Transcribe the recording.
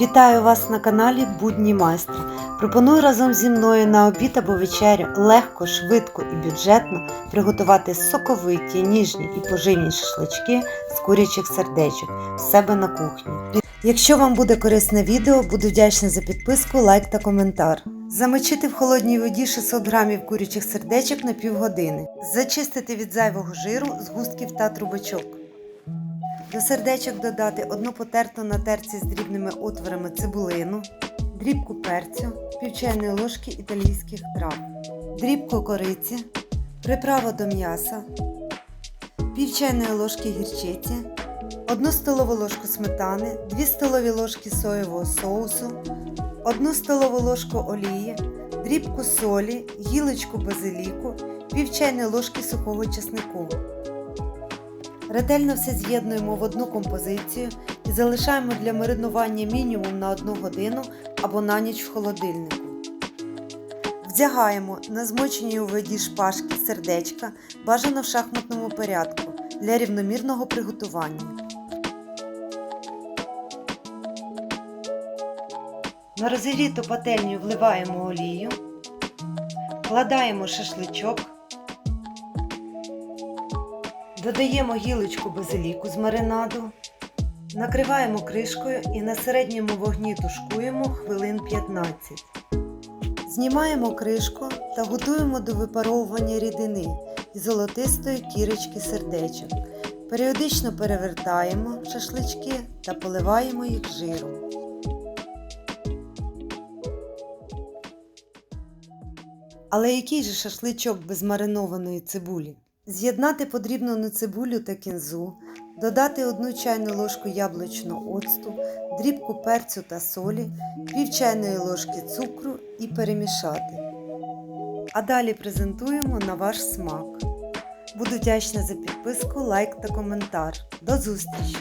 Вітаю вас на каналі Будні Майстра. Пропоную разом зі мною на обід або вечерю легко, швидко і бюджетно приготувати соковиті, ніжні і поживні шашлички з курячих сердечок в себе на кухні. Якщо вам буде корисне відео, буду вдячна за підписку, лайк та коментар. Замочити в холодній воді 600 грамів курячих сердечок на півгодини. Зачистити від зайвого жиру, згустків та трубочок. До сердечок додати одну потерту на терці з дрібними отворами цибулину, дрібку перцю, пів чайної ложки італійських трав, дрібку кориці, приправу до м'яса, пів чайної ложки гірчиці, 1 столову ложку сметани, 2 столові ложки соєвого соусу, 1 столову ложку олії, дрібку солі, гілочку базиліку, пів чайної ложки сухого чеснику. Ретельно все з'єднуємо в одну композицію і залишаємо для маринування мінімум на 1 годину або на ніч в холодильнику. Вдягаємо на змочені у воді шпажки сердечка, бажано в шахматному порядку для рівномірного приготування. На розігріту пательню вливаємо олію, вкладаємо шашличок. Додаємо гілочку базиліку з маринаду, накриваємо кришкою і на середньому вогні тушкуємо хвилин 15. Знімаємо кришку та готуємо до випаровування рідини і золотистої кірочки сердечок. Періодично перевертаємо шашлички та поливаємо їх жиром. Але який же шашличок без маринованої цибулі? З'єднати подрібнену цибулю та кінзу, додати одну чайну ложку яблучного оцту, дрібку перцю та солі, пів чайної ложки цукру і перемішати. А далі презентуємо на ваш смак. Буду вдячна за підписку, лайк та коментар. До зустрічі!